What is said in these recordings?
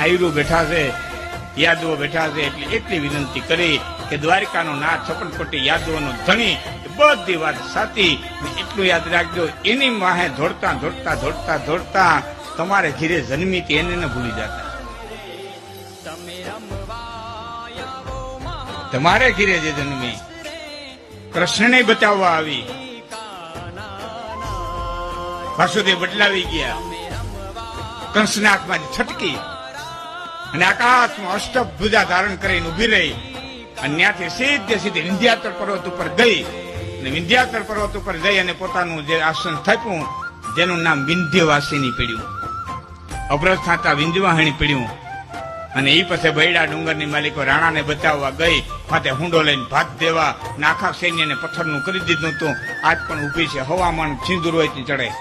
આયુરો બેઠા છે યાદવો બેઠા છે એટલે એટલી વિનંતી કરી કે દ્વારિકાનો નાથ છપનકોટી યાદવોનો ધણી બધી વાત સાચી એટલું યાદ રાખજો એની માહે ધોડતા ધોડતા ધોડતા ધોડતા તમારે ઘીરે જન્મી તે એને ભૂલી જતા. તમારે ઘીરે જે જન્મી. કૃષ્ણને બચાવવા આવી. વાસુદેવ બદલાવી ગયા. કંસના છટકી અને આકાશમાં અષ્ટભુજા ધારણ કરીને ઊભી રહી. અને ત્યાંથી સીધે સીધી વિંધ્યાચલ પર્વત ઉપર ગઈ. અને વિંધ્યાચલ પર્વત ઉપર જઈ અને પોતાનું જે આસન થપ્યું, જેનું નામ વિંધ્યવાસીની પીડ્યું. અભ્રત થતા વિંધ્યવાહિણી પીડ્યું. અને એ પછી બૈડા ડુંગરની માલિકો રાણાને બચાવવા ગઈ. માથે હુંડો લઈને ભાત દેવા અને આખા સૈન્યને પથ્થરનું કરી દીધું હતું. આજ પણ ઊભી છે. હવામાન સિંદુર હોય ચડે.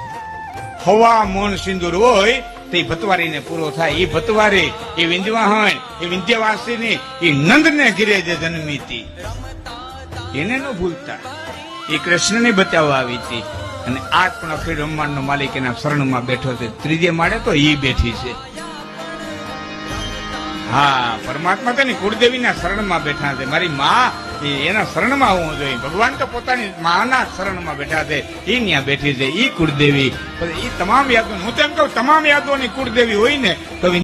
હવા મોન સિંદુર હોય તે ભતવારીને પૂરો થાય. એ ભતવારી એ વિંધ્યવાહન એ વિંધ્યવાસીની એ નંદને ઘીરે જે જન્મીતી એને ન ભૂલતા. એ કૃષ્ણને બતાવવા આવી હતી. અને આ પણ અખિલ બ્રહ્માંડનો માલિક એના શરણમાં બેઠો છે. ત્રીજે માળે તો એ બેઠી છે. હા, પરમાત્મા તેની કુળદેવીના શરણમાં બેઠા છે. મારી માં એ એના શરણમાં હોવું જોઈએ. ભગવાન તો પોતાની માના શરણમાં બેઠા છે એ ત્યાં બેઠી છે, ઈ કુળદેવી. એ તમામ યાદો, હું તેમ કહું, તમામ યાદોની કુળદેવી હોય ને, તો